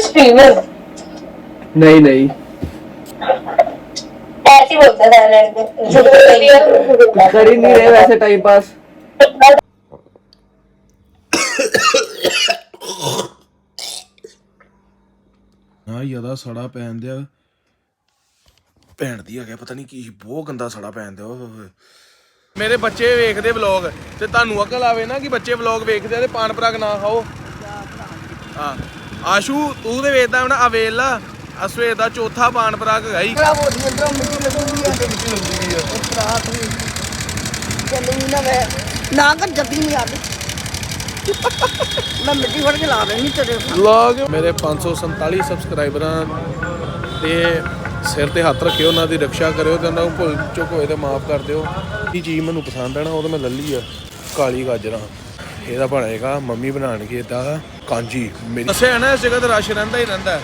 Streamer नहीं नहीं ऐसे ही बोलता था लड़के कर ही नहीं रहे वैसे टाइम पास ਹਾਂ ਜਿਆਦਾ ਸੜਾ ਪੈਣ ਦਿਆ ਭੈਣ ਦੀ ਹੈਗਾ ਪਤਾ ਨਹੀਂ ਕੀ ਬਹੁਤ ਗੰਦਾ ਸੜਾ ਪੈਣ ਦਿਆ ਓਏ ਹੋਏ ਹੋਏ। ਮੇਰੇ ਬੱਚੇ ਵੇਖਦੇ ਵਲੌਗ ਤੇ ਤੁਹਾਨੂੰ ਅਕਲ ਆਵੇ ਨਾ ਕਿ ਬੱਚੇ ਵਲੌਗ ਵੇਖਦੇ ਆ ਤੇ ਪਾਨ ਪਰਾਗ ਨਾ ਖਾਓ ਹਾਂ ਆਸ਼ੂ ਤੂੰ ਤੇ ਵੇਖਦਾ ਹੁਣ ਅਵੇਲਾ ਅਸਵੇ ਦਾ ਚੌਥਾ ਪਾਨ ਪਰਾਗ ਹੋ ਰਹੀ ਹੈ ਅੰਦਰੋਂ ਮਿੱਟੀ ਲੱਗੂਗੀ ਆ। ਰਾਤ ਨੂੰ ਚੱਲੂਗੀ ਨਾ ਮੈਂ ਨਾ ਕਰ ਜੱਦੀ ਨਹੀਂ ਆਦੀ ਮੈਂ ਮਿੱਟੀ ਫੜ ਕੇ ਲਾ ਦੇਣੀ ਤੇਰੇ ਉੱਪਰ। ਵਲੌਗ ਮੇਰੇ 547 ਸਬਸਕ੍ਰਾਈਬਰਾਂ ਦੇ ਸਿਰ ਤੇ ਹੱਥ ਰੱਖਿਓ ਉਹਨਾਂ ਦੀ ਰੱਖਿਆ ਕਰਿਓ ਤੇ ਉਹਨਾਂ ਨੂੰ ਭੁੱਲ ਚੁੱਕ ਹੋਏ ਤੇ ਮਾਫ ਕਰ ਦਿਓ। ਕੀ ਚੀਜ਼ ਮੈਨੂੰ ਪਸੰਦ ਹੈ ਨਾ ਉਹ ਤਾਂ ਮੈਂ ਲੱਲੀ ਆ। ਕਾਲੀ ਗਾਜਰਾਂ। ਇਹਦਾ ਬਣੇਗਾ ਮੰਮੀ ਬਣਾਣਗੇ ਇਹਦਾ ਕਾਂਜੀ ਮੇਰੀ ਦੱਸਿਆ ਨਾ ਇਸ ਜਗ੍ਹਾ ਤੇ ਰਸ਼ ਰਹਿੰਦਾ ਹੀ ਰਹਿੰਦਾ ਹੈ।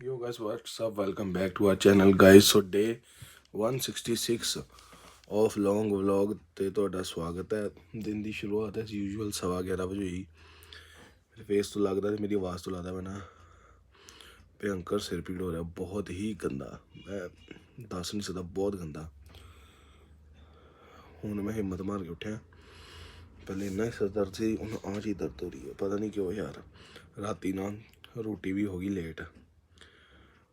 Yo guys, what's up? Welcome back to our channel guys. So day 166 of long vlog ਤੇ ਤੁਹਾਡਾ ਸਵਾਗਤ ਹੈ। ਦਿਨ ਦੀ ਸ਼ੁਰੂਆਤ ਹੈ ਯੂਜੂਅਲ ਸਵਾ 11 ਵਜੇ ਹੋਈ। ਮੇਰੇ ਫੇਸ ਤੋਂ ਲੱਗਦਾ ਤੇ ਮੇਰੀ ਆਵਾਜ਼ ਤੋਂ ਲੱਗਦਾ ਮੈਂ ਨਾ ਭਿਅੰਕਰ ਸਿਰ ਪੀੜ ਹੋ ਰਿਹਾ, ਬਹੁਤ ਹੀ ਗੰਦਾ। ਮੈਂ ਦੱਸ ਨਹੀਂ ਸਕਦਾ, ਬਹੁਤ ਗੰਦਾ। ਹੁਣ ਮੈਂ ਹਿੰਮਤ ਮਾਰ ਕੇ ਉੱਠਿਆ। ਪਹਿਲੇ ਇੰਨਾ ਹੀ ਸਿਰ ਦਰਦ ਸੀ, ਹੁਣ ਆਹ ਚੀਜ਼ ਦਰਦ ਹੋ ਰਹੀ ਹੈ। ਪਤਾ ਨਹੀਂ ਕਿਉਂ ਯਾਰ, ਰਾਤੀ ਨਾ ਰੋਟੀ ਵੀ ਹੋ ਗਈ ਲੇਟ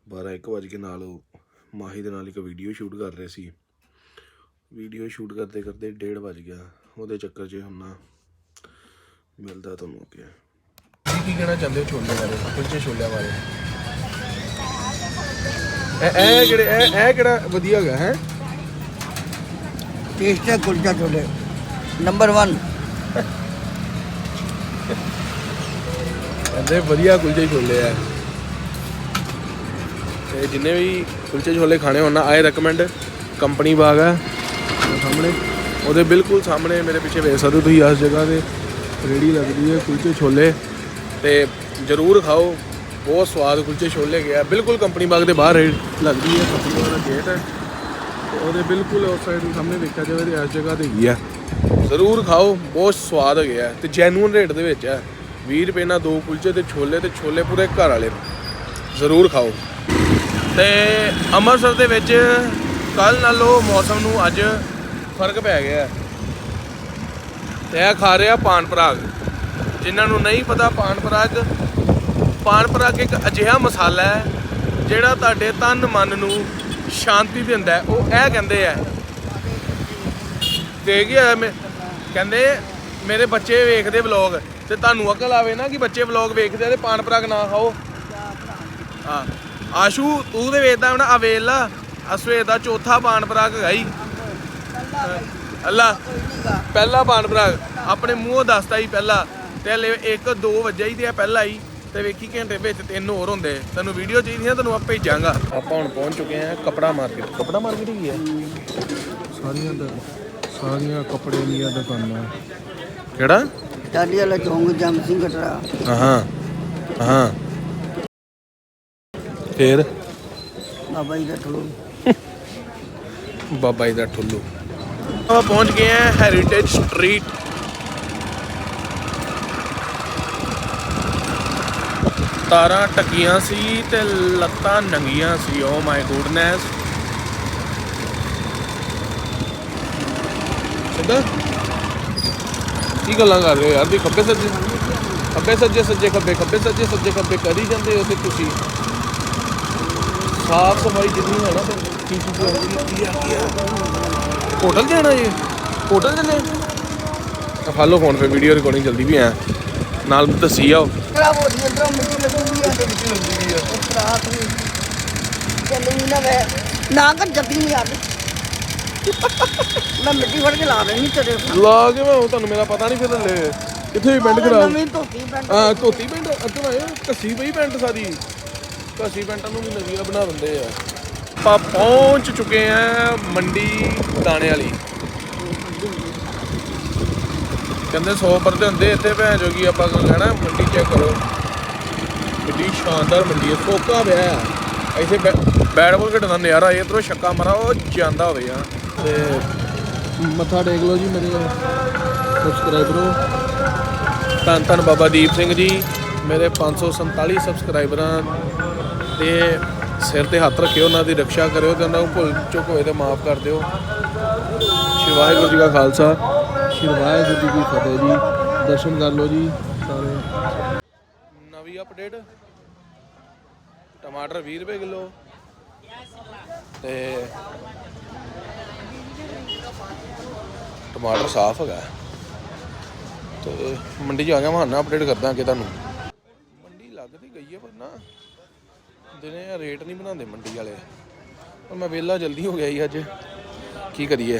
12 1 ਵਜੇ ਕੇ ਨਾਲ ਉਹ ਮਾਹੀ ਦੇ ਨਾਲ ਇੱਕ ਵੀਡੀਓ ਸ਼ੂਟ ਕਰ ਰਹੇ ਸੀ। ਵੀਡੀਓ ਸ਼ੂਟ ਕਰਦੇ ਕਰਦੇ 1:30 ਵਜ ਗਿਆ। ਉਹਦੇ ਚੱਕਰ 'ਚ ਹੁਣ ਨਾ ਮਿਲਦਾ ਤੁਹਾਨੂੰ ਅੱਗੇ। ਕੀ ਕਹਿਣਾ ਚਾਹੁੰਦੇ ਹੋ ਛੋਲੇ ਬਾਰੇ? ਕੁਲਚੇ ਛੋਲਿਆਂ ਬਾਰੇ? ਇਹ ਇਹ ਕਿਹੜੇ ਇਹ ਇਹ ਕਿਹੜਾ ਵਧੀਆ ਹੈਗਾ ਹੈ? ਟੇਸਟ ਹੈ ਕੁਲਚਾ ਛੋਲੇ। ਨੰਬਰ 1 ਕਹਿੰਦੇ ਵਧੀਆ ਕੁਲਚੇ ਛੋਲੇ ਆ। ਤੇ ਜਿੰਨੇ ਵੀ ਕੁਲਚੇ ਛੋਲੇ ਖਾਣੇ ਹੋਣ ਨਾ ਆਈ ਰეკਮੈਂਡ ਕੰਪਨੀ ਬਾਗ ਹੈ ਉਹ ਸਾਹਮਣੇ। ਉਹਦੇ ਬਿਲਕੁਲ ਸਾਹਮਣੇ ਮੇਰੇ ਪਿੱਛੇ ਵੇਖ ਸਕਦੇ ਹੋ ਤੁਸੀਂ ਇਸ ਜਗ੍ਹਾ ਤੇ ਰੇੜੀ ਲੱਗਦੀ ਹੈ, ਕੁਲਚੇ ਛੋਲੇ। ਤੇ ਜਰੂਰ ਖਾਓ, ਬਹੁਤ ਸਵਾਦ ਕੁਲਚੇ ਛੋਲੇ ਗਿਆ। ਬਿਲਕੁਲ ਕੰਪਨੀ ਬਾਗ ਦੇ ਬਾਹਰ ਰੇੜੀ ਲੱਗਦੀ ਹੈ, ਕੰਪਨੀ ਬਾਗ ਦਾ ਗੇਟ ਹੈ। ਤੇ ਉਹਦੇ ਬਿਲਕੁਲ ਉਸ ਸਾਈਡ ਨੂੰ ਸਾਹਮਣੇ ਵੇਖਿਆ ਜਾਵੇ ਤੇ ਇਸ ਜਗ੍ਹਾ ਤੇ ਹੀ ਹੈ। ਜ਼ਰੂਰ ਖਾਓ, ਬਹੁਤ ਸਵਾਦ ਗਿਆ। ਹੈ ਤੇ ਜੈਨੂਨ ਰੇਟ ਦੇ ਵਿੱਚ ਹੈ। 20 ਰੁਪਏ ਨਾਲ ਦੋ ਕੁਲਚੇ ਤੇ ਛੋਲੇ ਤੇ ਛੋਲੇ ਪੂਰੇ ਘਰ ਵਾਲੇ ਜ਼ਰੂਰ ਖਾਓ। ਤੇ ਅੰਮ੍ਰਿਤਸਰ ਦੇ ਵਿੱਚ ਕੱਲ ਨਾਲੋਂ ਮੌਸਮ ਨੂੰ ਅੱਜ ਫ਼ਰਕ ਪੈ ਗਿਆ। ਤੇ ਇਹ ਖਾ ਰਿਹਾ ਪਾਨ ਪਰਾਗ। ਜਿਨ੍ਹਾਂ ਨੂੰ ਨਹੀਂ ਪਤਾ ਪਾਨ ਪਰਾਗ ਪਾਨ ਪਰਾਗ ਇੱਕ ਅਜਿਹਾ ਮਸਾਲਾ ਹੈ, ਜਿਹੜਾ ਤੁਹਾਡੇ ਤਨ ਮਨ ਨੂੰ ਸ਼ਾਂਤੀ ਦਿੰਦਾ ਉਹ ਇਹ ਕਹਿੰਦੇ ਆ। ਦੇ ਗਿਆ ਮੈਂ ਕਹਿੰਦੇ ਮੇਰੇ ਬੱਚੇ ਵੇਖਦੇ ਵਲੌਗ, ਤੇ ਤੁਹਾਨੂੰ ਅਕਲ ਆਵੇ ਨਾ ਕਿ ਬੱਚੇ ਵਲੌਗ ਵੇਖਦੇ ਆ ਤੇ ਪਾਨ ਪਰਾਗ ਨਾ ਖਾਓ। ਹਾਂ। ਆਸ਼ੂ, ਤੂੰ ਤੇ ਵੇਖਦਾ ਹੁਣ ਅਵੇਲਾ ਅਸਵੇ ਦਾ ਚੌਥਾ ਪਾਨ ਪਰਾਗ ਹੈਗਾ ਹੀ ਅੱਲਾ ਪਹਿਲਾ ਪਾਨ ਪਰਾਗ ਆਪਣੇ ਮੂੰਹੋਂ ਦੱਸਦਾ ਹੀ ਪਹਿਲਾ ਤੇ ਹਲੇ 1 2 ਵਜੇ ਹੀ ਤੇ ਪਹਿਲਾ ਹੀ ਤੇ ਵੇਖੀ ਘੰਟੇ ਵਿੱਚ ਤਿੰਨ ਹੋਰ ਹੁੰਦੇ। ਤੈਨੂੰ ਵੀਡੀਓ ਚਾਹੀਦੀਆਂ ਤੈਨੂੰ ਆਪੇ ਭੇਜਾਂਗਾ ਆਪਾਂ ਹੁਣ ਪਹੁੰਚ ਚੁੱਕੇ ਹਾਂ ਕਪੜਾ ਮਾਰਕੀਟ ਕਪੜਾ ਮਾਰਕੀਟ ਹੀ ਹੈ। ਸਾਰੀਆਂ ਦਾ ਸਾਰੀਆਂ ਕੱਪੜੇ ਦੀਆਂ ਦੁਕਾਨਾਂ। ਕਿਹੜਾ? ਟਾਲੀ ਵਾਲਾ ਚੌਂਕ ਜਮ ਸਿੰਘ ਕਟਰਾ। ਹਾਂ ਹਾਂ। ਫੇਰ? ਬਾਬਾ ਜੀ ਦਾ ਠਲੋ। ਬਾਬਾ ਜੀ ਦਾ ਠੁੱਲੂ। ਆਪਾਂ ਪਹੁੰਚ ਗਏ ਹਾਂ ਹੈਰੀਟੇਜ ਸਟਰੀਟ ਤਾਰਾਂ ਟਕੀਆਂ ਸੀ ਤੇ ਲੱਤਾਂ ਨੰਗੀਆਂ ਸੀ। ਓ ਮਾਈ ਗੁੱਡਨੈਸ ਸਿੱਧਾ? ਕੀ ਗੱਲਾਂ ਕਰ ਰਹੇ ਹੋ ਯਾਰ? ਵੀ ਖੱਬੇ ਸੱਜੇ ਖੱਬੇ ਸੱਜੇ ਸੱਜੇ ਖੱਬੇ ਖੱਬੇ ਸੱਜੇ ਸੱਜੇ ਖੱਬੇ ਕਰੀ ਜਾਂਦੇ ਹੋ ਤੇ ਤੁਸੀਂ। ਸਾਫ਼ ਸਫ਼ਾਈ ਜਿੰਨੀ ਹੈ ਨਾ ਤੇ ਕੀ ਕੀ ਕੀ ਆ ਕੀ ਹੋਟਲ ਜਾਣਾ ਜੀ? ਹੋਟਲ ਚੱਲੇ ਆ ਫਾਲੋ ਫੋਨ ਤੇ ਵੀਡੀਓ ਰਿਕਾਰਡਿੰਗ ਜਲਦੀ ਵੀ ਆ ਨਾਲ ਦੱਸੀ ਆਓ ਖਰਾਬ ਹੋ ਰਹੀ ਹੈ ਅੰਦਰੋਂ ਮਿੱਟੀ ਲੱਗੂਗੀ ਆ। ਰਾਤ ਨੂੰ ਚੱਲੂਗੀ ਨਾ ਮੈਂ ਨਾ ਕਰ ਜੱਦੀ ਨਹੀਂ ਆਦੀ ਮੈਂ ਮਿੱਟੀ ਫੜ ਕੇ ਲਾ ਦੇਣੀ ਤੇਰੇ ਉੱਪਰ। ਲਾ ਕੇ ਮੈਂ ਤੁਹਾਨੂੰ ਮੇਰਾ ਪਤਾ ਨਹੀਂ ਫਿਰ ਲੈ ਕਿੱਥੇ ਵੀ ਪਿੰਡ ਖਰਾਬ? ਨਵੀਂ ਧੋਤੀ ਪੈਂਟ ਹਾਂ ਧੋਤੀ ਪੈਂਟ ਅੱਧਾ ਆਏ ਕੱਸੀ ਪਈ ਪੈਂਟ ਸਾਰੀ। ਕੱਸੀ ਪੈਂਟਾਂ ਨੂੰ ਵੀ ਨਵੀਆਂ ਬਣਾ ਦਿੰਦੇ ਆ। ਆਪਾਂ ਪਹੁੰਚ ਚੁੱਕੇ ਆ ਮੰਡੀ ਦਾਣੇ ਵਾਲੀ। ਕਹਿੰਦੇ 100 ਪਰਦੇ ਹੁੰਦੇ ਇੱਥੇ ਭੈਣ ਜੋਗੀ ਆਪਾਂ ਕਹਿਣਾ ਮੰਡੀ ਚੈੱਕ ਕਰੋ। ਕਿੰਨੀ ਸ਼ਾਨਦਾਰ ਮੰਡੀ ਹੈ ਫੋਕਾ ਪਿਆ ਆ ਇੱਥੇ ਬੈ- ਬੈਟ ਬਾਲ ਖੇਡਣ ਦਾ ਨਜ਼ਾਰਾ ਇਧਰੋਂ ਛੱਕਾ ਮਾਰਾ ਉਹ ਜਾਂਦਾ ਹੋਵੇ ਆ ਤੇ ਮੱਥਾ ਟੇਕ ਲਓ ਜੀ ਮੇਰੇ ਸਬਸਕ੍ਰਾਈਬਰੋ ਧੰਨ ਧੰਨ ਬਾਬਾ ਦੀਪ ਸਿੰਘ ਜੀ ਮੇਰੇ 547 ਸਬਸਕ੍ਰਾਈਬਰਾਂ ਤੇ ਸਿਰ ਤੇ ਹੱਥ ਰੱਖਿਓ, ਉਹਨਾਂ ਦੀ ਰੱਖਿਆ ਕਰਿਓ ਤੇ ਉਹਨਾਂ ਨੂੰ ਭੁੱਲ ਚੁੱਕ ਹੋਏ ਤੇ ਮਾਫ ਕਰ ਦਿਓ। ਸ਼੍ਰੀ ਵਾਹਿਗੁਰੂ ਜੀ ਕਾ ਖਾਲਸਾ, ਸ਼੍ਰੀ ਵਾਹਿਗੁਰੂ ਜੀ ਕੀ ਫਤਿਹ ਜੀ। ਦਰਸ਼ਨ ਕਰ ਲਓ ਜੀ ਸਾਰੇ। ਨਵੀਂ ਅਪਡੇਟ ਟਮਾਟਰ 20 ਰੁਪਏ ਕਿਲੋ। ਤੇ ਟਮਾਟਰ ਸਾਫ਼ ਹੈਗਾ। ਤੇ ਮੰਡੀ 'ਚ ਆ ਗਿਆ ਮੈਂ ਨਾ ਅਪਡੇਟ ਕਰਦਾ ਅੱਗੇ ਤੁਹਾਨੂੰ। ਮੰਡੀ ਲੱਗ ਤੇ ਗਈ ਹੈ ਪਰ ਨਾ। ਦਿਨੇ ਰੇਟ ਨਹੀਂ ਬਣਾਉਂਦੇ ਮੰਡੀ ਵਾਲੇ। ਪਰ ਮੈਂ ਵਿਹਲਾ ਜਲਦੀ ਹੋ ਗਿਆ ਜੀ ਅੱਜ। ਕੀ ਕਰੀਏ?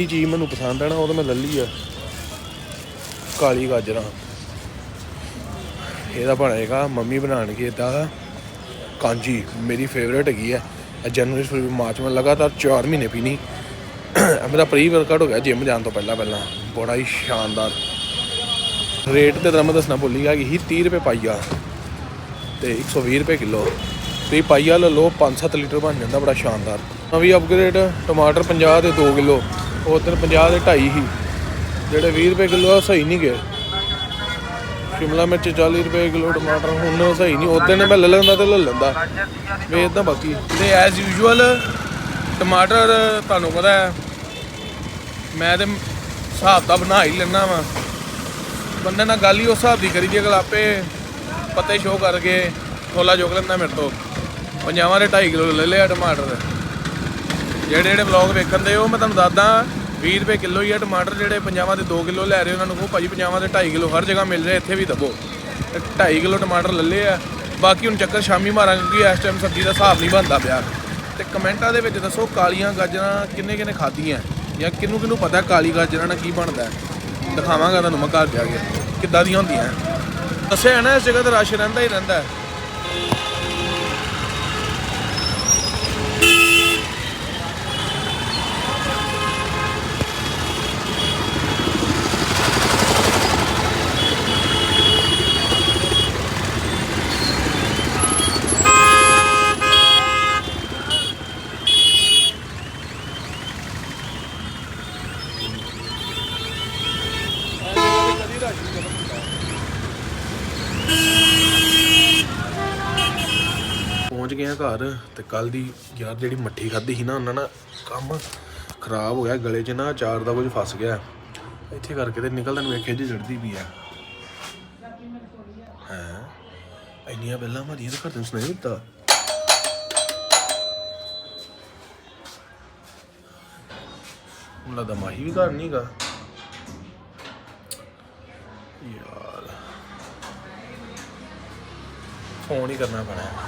ਇਹ ਚੀਜ਼ ਮੈਨੂੰ ਪਸੰਦ ਹੈ ਨਾ, ਉਹ ਤਾਂ ਮੈਂ ਲੈ ਲਈ ਆ। ਕਾਲੀ ਗਾਜਰਾਂ। ਇਹਦਾ ਬਣੇਗਾ ਮੰਮੀ ਬਣਾਉਣਗੇ ਇਹਦਾ ਕਾਂਜੀ, ਮੇਰੀ ਫੇਵਰੇਟ ਹੈਗੀ ਹੈ ਜਨਵਰੀ ਫਰਵਰੀ ਮਾਰਚ ਮੈਂ ਲਗਾਤਾਰ 4 ਮਹੀਨੇ ਪੀਣੀ। ਮੇਰਾ ਪ੍ਰੀ ਵਰਕਆਊਟ ਹੋ ਗਿਆ ਜਿਮ ਜਾਣ ਤੋਂ ਪਹਿਲਾਂ ਪਹਿਲਾਂ। ਬੜਾ ਹੀ ਸ਼ਾਨਦਾਰ। ਰੇਟ ਤੇ ਤਾਂ ਮੈਂ ਦੱਸਣਾ, ਭੁੱਲ ਗਿਆ ਕਿ ਹੀ 30 ਰੁਪਏ ਪਾਈਆ ਤੇ 120 ਰੁਪਏ ਕਿਲੋ। ਤੇ ਪਾਈਆ ਲੈ ਲਓ 5-7 ਲੀਟਰ ਬਣ ਜਾਂਦਾ, ਬੜਾ ਸ਼ਾਨਦਾਰ। ਨਵੀਂ ਅਪਗ੍ਰੇਡ ਟਮਾਟਰ 50 ਦੇ 2 ਕਿਲੋ ਉਧਰ 50 ਦੇ 2.5 ਹੀ ਜਿਹੜੇ 20 ਰੁਪਏ ਕਿਲੋ ਆ ਸਹੀ ਨਹੀਂ ਗਏ। ਸ਼ਿਮਲਾ ਮਿਰਚ 40 ਰੁਪਏ ਕਿਲੋ, ਟਮਾਟਰ ਹੁਣ ਉਹ ਸਹੀ ਨਹੀਂ। ਉਦੋਂ ਨੇ ਮੈਂ ਲੈ ਲੈਂਦਾ ਤੇ ਲੈ ਲੈਂਦਾ। ਵੇਚਦਾ ਬਾਕੀ। ਤੇ ਐਜ਼ ਯੂਜੂਅਲ ਟਮਾਟਰ ਤੁਹਾਨੂੰ ਪਤਾ ਹੈ, ਮੈਂ ਤੇ ਹਿਸਾਬ ਦਾ ਬਣਾ ਹੀ ਲੈਣਾ ਵਾ। ਬੰਦੇ ਨਾਲ ਗੱਲ ਹੀ ਉਸ ਹਿਸਾਬ ਦੀ ਕਰੀ ਦੀ ਅਗਲ ਆਪੇ ਪੱਤੇ ਸ਼ੋਅ ਕਰਕੇ ਥੋਲਾ ਚੁੱਕ ਲੈਂਦਾ ਮੇਰੇ ਤੋਂ। ਪੰਜਾਵਾਂ ਦੇ 2.5 ਕਿਲੋ ਲੈ ਲਿਆ ਟਮਾਟਰ। ਜਿਹੜੇ ਜਿਹੜੇ ਵਲੌਗ ਵੇਖਣ ਦੇ, ਉਹ ਮੈਂ ਤੁਹਾਨੂੰ ਦੱਸਦਾ 20 ਰੁਪਏ ਕਿਲੋ ਹੀ ਆ ਟਮਾਟਰ, ਜਿਹੜੇ ਪੰਜਾਵਾਂ ਦੇ 2 ਕਿਲੋ ਲੈ ਰਹੇ ਉਹਨਾਂ ਨੂੰ ਕਹੋ ਭਾਜੀ ਪੰਜਾਵਾਂ ਦੇ 2.5 ਕਿਲੋ ਹਰ ਜਗ੍ਹਾ ਮਿਲ ਰਿਹਾ, ਇੱਥੇ ਵੀ ਦਬੋ। 2.5 ਕਿਲੋ ਟਮਾਟਰ ਲੈ ਲਏ ਆ। ਬਾਕੀ ਹੁਣ ਚੱਕਰ ਸ਼ਾਮੀ ਮਾਰਾਂਗੇ, ਕਿਉਂਕਿ ਇਸ ਟਾਈਮ ਸਬਜ਼ੀ ਦਾ ਹਿਸਾਬ ਨਹੀਂ ਬਣਦਾ ਪਿਆ। ਤੇ ਕਮੈਂਟਾਂ ਦੇ ਵਿੱਚ ਦੱਸੋ ਕਾਲੀਆਂ ਗਾਜਰਾਂ ਕਿੰਨੇ ਕਿੰਨੇ ਖਾਧੀਆਂ, ਜਾਂ ਕਿਹਨੂੰ ਕਿਹਨੂੰ ਪਤਾ ਕਾਲੀ ਗਾਜਰਾਂ ਨਾਲ ਕੀ ਬਣਦਾ। ਦਿਖਾਵਾਂਗਾ ਤੁਹਾਨੂੰ ਮੈਂ ਘਰ ਜਾ ਕੇ, ਕਿੱਦਾਂ ਦੀਆਂ ਹੁੰਦੀਆਂ। ਦੱਸਿਆ ਹੈ ਨਾ ਇਸ ਜਗ੍ਹਾ ਤੇ ਰਸ਼ ਰਹਿੰਦਾ ਹੀ ਰਹਿੰਦਾ ਹੈ। ਪਹੁੰਚ ਗਏ ਆ ਘਰ ਤੇ ਕੱਲ ਦੀ ਯਾਰ ਜਿਹੜੀ ਮੱਠੀ ਖਾਧੀ ਸੀ ਨਾ, ਉਹਨਾਂ ਨਾਲ ਕੰਮ ਖਰਾਬ ਹੋ ਗਿਆ ਗਲੇ 'ਚ ਨਾ ਅਚਾਰ ਦਾ ਕੁਝ ਫਸ ਗਿਆ। ਇੱਥੇ ਕਰਕੇ ਤੇ ਨਿਕਲਦਾ ਨੂੰ ਵੇਖੇ ਜੀ ਚੜਦੀ ਵੀ ਆ। ਹਾਂ? ਇੰਨੀਆਂ ਬੈਲਾਂ ਮਾਰੀਆਂ ਤੇ ਘਰ ਤੋਂ ਸੁਣਾਈ ਦਿੱਤਾ। ਹੁਣ ਲੱਗਦਾ ਮਾਹੀ ਵੀ ਘਰ ਨਹੀਂਗਾ ਯਾਰ। ਫੋਨ ਹੀ ਕਰਨਾ ਪੈਣਾ।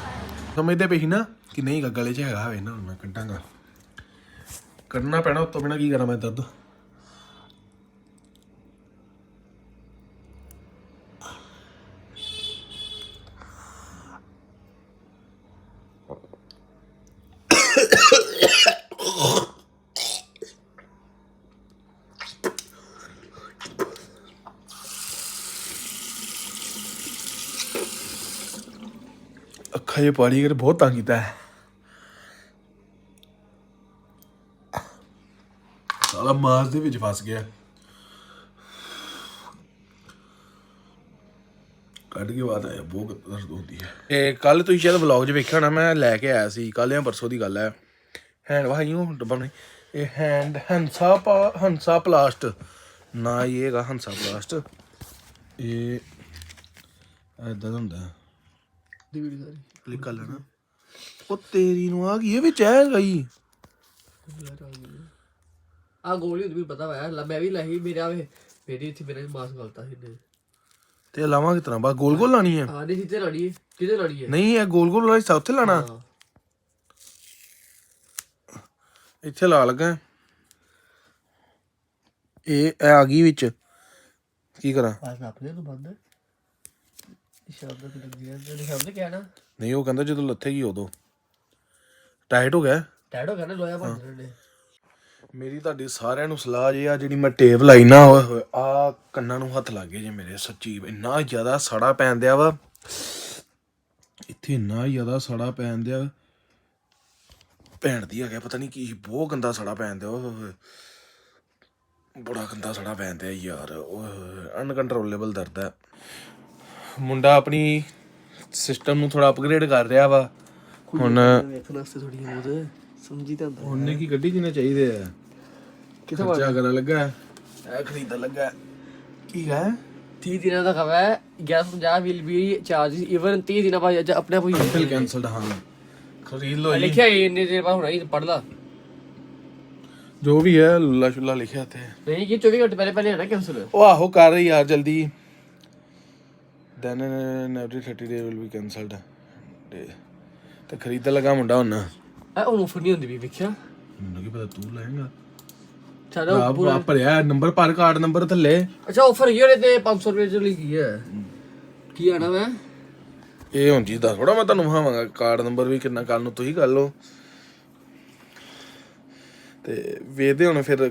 ਸਮਝਦੇ ਪਈ ਸੀ ਨਾ ਕਿ ਨਹੀਂ ਗਾ ਗਲੇ 'ਚ ਹੈਗਾ ਹੋਵੇ ਨਾ ਹੁਣ ਮੈਂ ਕੱਢਾਂਗਾ। ਕੱਢਣਾ ਪੈਣਾ ਉਸ ਤੋਂ ਬਿਨਾ ਕੀ ਕਰਾਂ ਮੈਂ ਦਰਦ 'ਚ ਪਾਣੀ ਕਰ ਬਹੁਤ ਤੰਗ ਕੀਤਾ ਹੈ। ਸਾਲਾ ਮਾਸ ਦੇ ਵਿੱਚ ਫਸ ਗਿਆ। ਕੱਢ ਕੇ ਬਾਅਦ ਆਇਆ ਬਹੁਤ ਦਰਦ ਹੁੰਦੀ ਹੈ। ਇਹ ਕੱਲ ਤੁਸੀਂ ਸ਼ਾਇਦ ਵਲੌਗ 'ਚ ਵੇਖਿਆ ਹੋਣਾ ਮੈਂ ਲੈ ਕੇ ਆਇਆ ਸੀ ਕੱਲ ਜਾਂ ਪਰਸੋਂ ਦੀ ਗੱਲ ਹੈ। ਹੈਂਡ ਵਾਹੀਓ ਡੱਬਾ ਨਹੀਂ। ਇਹ ਹੈਂਡ ਹੰਸਾ ਹੰਸਾ ਪਲਾਸਟ ਨਾ ਇਹ ਹੈਗਾ ਹੰਸਾ ਪਲਾਸਟ ਇਹ ਐਦਾਂ ਦਾ ਹੈ ਕਲਿੱਕ ਕਰ ਲੈਣਾ। ਉਹ ਤੇਰੀ ਨੂੰ ਆ ਗਈ ਇਹ ਵਿੱਚ ਹੈ ਗਈ। ਆ ਗੋਲੀ ਹੁੰਦੀ ਮੈਨੂੰ ਪਤਾ ਵਾ ਲਾ ਮੈਂ ਵੀ ਲਾਹੀ ਮੇਰਾ ਵੇ ਮੇਰੀ ਇੱਥੇ ਮੇਰੇ ਮਾਸ ਗਲਤਾ ਸੀ ਨੇ ਤੇ ਲਾਵਾਂ ਤਰ੍ਹਾਂ ਬਾ ਗੋਲ ਗੋਲ ਲਾਣੀ ਹੈ? ਆ ਨਹੀਂ ਕਿਤੇ ਲੜੀ ਕਿਤੇ ਲੜੀ ਹੈ? ਨਹੀਂ ਇਹ ਗੋਲ ਗੋਲ ਵਾਲੀ ਉੱਥੇ ਲਾਣਾ। ਹਾਂ। ਇੱਥੇ ਲਾ ਲਗਾ। ਇਹ ਇਹ ਆ ਗਈ ਵਿੱਚ। ਕੀ ਕਰਾਂ? ਬਸ ਆਪਣੇ ਨੂੰ ਬੰਦ। ਸ਼ਬਦ ਕਿ ਲੱਗੀ ਹੈ ਤੇ ਸ਼ਬਦ ਕਿਹਾ ਨਾ। ਨਹੀਂ ਉਹ ਕਹਿੰਦਾ ਜਦੋਂ ਲੱਥੇਗੀ ਉਦੋਂ। ਟਾਈਟ ਹੋ ਗਿਆ? ਟੈਡ ਹੋ ਗਿਆ ਨਾ ਲੋਇਆ ਬੰਦ ਨੇ ਮੇਰੀ ਤੁਹਾਡੀ ਸਾਰਿਆਂ ਨੂੰ ਸਲਾਹ ਜੇ ਆ ਜਿਹੜੀ ਮੈਂ ਟੇਪ ਲਾਈ ਨਾ ਆ ਕੰਨਾਂ ਨੂੰ ਹੱਥ ਲੱਗ ਜੇ ਮੇਰੇ ਸੱਚੀ। ਇੰਨਾ ਜ਼ਿਆਦਾ ਸੜਾ ਪੈਣ ਦਿਆ ਵਾ। ਇੱਥੇ ਇੰਨਾ ਜ਼ਿਆਦਾ ਸੜਾ ਪੈਣ ਦਿਆ। ਭੈਣ ਦੀ ਆ ਗਿਆ ਪਤਾ ਨਹੀਂ ਕੀ ਬਹੁਤ ਗੰਦਾ ਸੜਾ ਪੈਣ ਦਿਆ ਓਏ ਹੋਏ। ਹੋਏ। ਬੜਾ ਗੰਦਾ ਸੜਾ ਪੈਣ ਦਿਆ ਯਾਰ ਅਨਕੰਟਰੋਲੇਬਲ ਦਰਦ ਹੈ ਮੁੰਡਾ ਆਪਣੀ ਸਿਸਟਮ ਨੂੰ ਥੋੜਾ ਅਪਗ੍ਰੇਡ ਕਰ ਰਿਹਾ ਵਾ। ਹੁਣ ਵੇਖਣ ਵਾਸਤੇ ਥੋੜੀ ਬਹੁਤ ਸਮਝੀ ਤਾਂ ਹੁੰਦਾ ਉਹਨੇ ਕੀ ਗੱਡੀ ਜਿੰਨੇ ਚਾਹੀਦੇ ਆ? ਕਿੱਥੇ ਖਰਚਾ ਕਰਨ ਲੱਗਾ ਹੈ। ਇਹ ਖਰੀਦਣ ਲੱਗਾ ਹੈ। ਕੀ ਹੈ? 30 ਦਿਨਾਂ ਦਾ ਖਵਾ ਹੈ 1150 ਵਿਲ ਬੀ ਚਾਰजेस ਇਵਨ 30 ਦਿਨਾਂ ਬਾਅਦ ਆਪਣੇ ਆਪ ਹੀ ਬਿਲ ਕੈਨਸਲਡ ਹਾਂ। ਖਰੀਦ ਲਓ ਜੀ। ਲਿਖਿਆ ਹੀ ਇੰਨੇ ਦੇਰ ਬਾਅਦ ਹੋਣਾ ਹੀ ਪੜ ਲਾ। ਜੋ ਵੀ ਹੈ ਲੁੱਲਾ ਸ਼ੁੱਲਾ ਲਿਖਿਆ ਤੇ ਨਹੀਂ ਕਿ 24 ਘੰਟੇ ਪਹਿਲੇ ਪਹਿਲੇ ਆਣਾ ਕੈਂਸਲ ਉਹ ਆਹੋ ਕਰ ਰਹੀ ਯਾਰ ਜਲਦੀ। Then every 30 day will be cancelled ਤੇ ਖਰੀਦਣ ਲੱਗਾ ਮੁੰਡਾ ਹੁਣ ਆ ਉਹਨੂੰ ਫਰ ਨਹੀਂ ਹੁੰਦੀ ਵੀ ਵੇਖਿਆ? ਮੈਨੂੰ ਕੀ ਪਤਾ ਤੂੰ ਲੈਂਗਾ ਚਲੋ ਆ ਭਰਿਆ ਨੰਬਰ ਭਰ ਕਾਰਡ ਨੰਬਰ ਥੱਲੇ। ਅੱਛਾ ਆਫਰ ਹੀ ਉਹਨੇ ਤੇ 500 ਰੁਪਏ ਚ ਲਿਖੀ ਹੈ। ਕੀ ਆਣਾ ਮੈਂ? ਇਹ ਹੁਣ ਜੀ ਦੱਸ ਥੋੜਾ ਮੈਂ ਤੁਹਾਨੂੰ ਵਹਾਵਾਂਗਾ ਕਾਰਡ ਨੰਬਰ ਵੀ ਕਿੰਨਾ ਕੱਲ ਨੂੰ ਤੁਸੀਂ ਕਰ ਲਓ। ਤੇ ਵੇਖਦੇ ਹੁਣ ਫਿਰ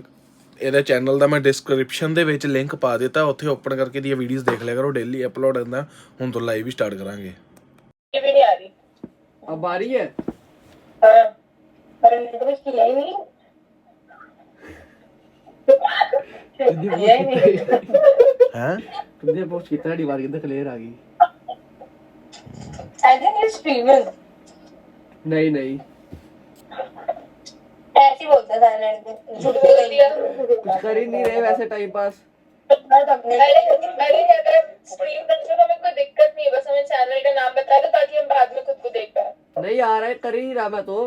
ਇਹਦਾ ਚੈਨਲ ਦਾ ਮੈਂ ਡਿਸਕ੍ਰਿਪਸ਼ਨ ਦੇ ਵਿੱਚ ਲਿੰਕ ਪਾ ਦਿੱਤਾ ਉੱਥੇ ਓਪਨ ਕਰਕੇ ਦੀਆਂ ਵੀਡੀਓਜ਼ ਦੇਖ ਲਿਆ ਕਰੋ ਡੇਲੀ ਅਪਲੋਡ ਹੁੰਦਾ ਹੁਣ ਤੋਂ ਲਾਈਵ ਹੀ ਸਟਾਰਟ ਕਰਾਂਗੇ ये भी नहीं आ रही अब आ रही है हाँ पर इंटरेस्ट की नहीं हुई यही नहीं ਹੈ तुमने पोस्ट कितना डिवार के अंदर क्लियर आ गई आई थिंक इज स्ट्रीमिंग नहीं नहीं ऐसे बोलता था लड़के झूठ बोल दिया कुछ कर ही नहीं रहे वैसे टाइम पास अरे अरे अगर स्क्रीन टच में हमें कोई दिक्कत नहीं है बस हमें चैनल का नाम बता दो ताकि हम बाद में खुद को देख पाए। नहीं आ रहा है कर ही नहीं रहा मैं तो।